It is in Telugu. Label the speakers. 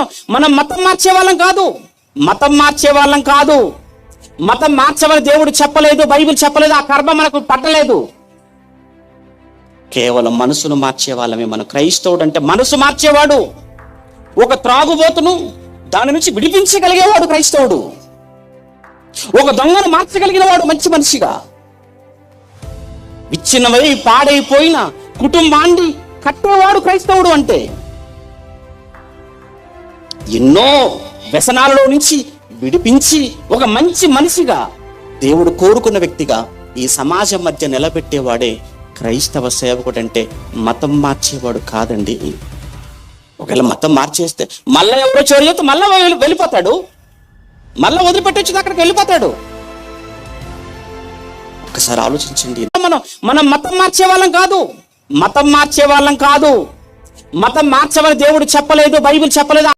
Speaker 1: మనం మనం మతం మార్చే వాళ్ళం కాదు. మతం మార్చే వాళ్ళం కాదు. మతం మార్చమని దేవుడు చెప్పలేదు బైబిల్ చెప్పలేదు ఆ కర్మ మనకు పట్టలేదు. కేవలం మనసును మార్చే వాళ్ళమే మనం. క్రైస్తవుడు అంటే మనసు మార్చేవాడు. ఒక త్రాగుబోతును దాని నుంచి విడిపించగలిగేవాడు క్రైస్తవుడు. ఒక దొంగను మార్చగలిగిన వాడు మంచి మనిషిగా. విచ్ఛిన్నమై పాడైపోయిన కుటుంబాన్ని కట్టేవాడు క్రైస్తవుడు అంటే. ఎన్నో వ్యసనాలలో నుంచి విడిపించి ఒక మంచి మనిషిగా దేవుడు కోరుకున్న వ్యక్తిగా ఈ సమాజం మధ్య నిలబెట్టేవాడే క్రైస్తవ సేవకుడు అంటే మతం మార్చేవాడు కాదండి. ఒకవేళ మతం మార్చేస్తే మళ్ళీ ఎవరో చోటు మళ్ళీ వెళ్ళిపోతాడు. మళ్ళీ వదిలిపెట్టొచ్చు అక్కడికి వెళ్ళిపోతాడు. ఒకసారి ఆలోచించండి. మనం మనం మతం మార్చే వాళ్ళం కాదు. మతం మార్చే వాళ్ళం కాదు. మతం మార్చమని దేవుడు చెప్పలేదు బైబిల్ చెప్పలేదు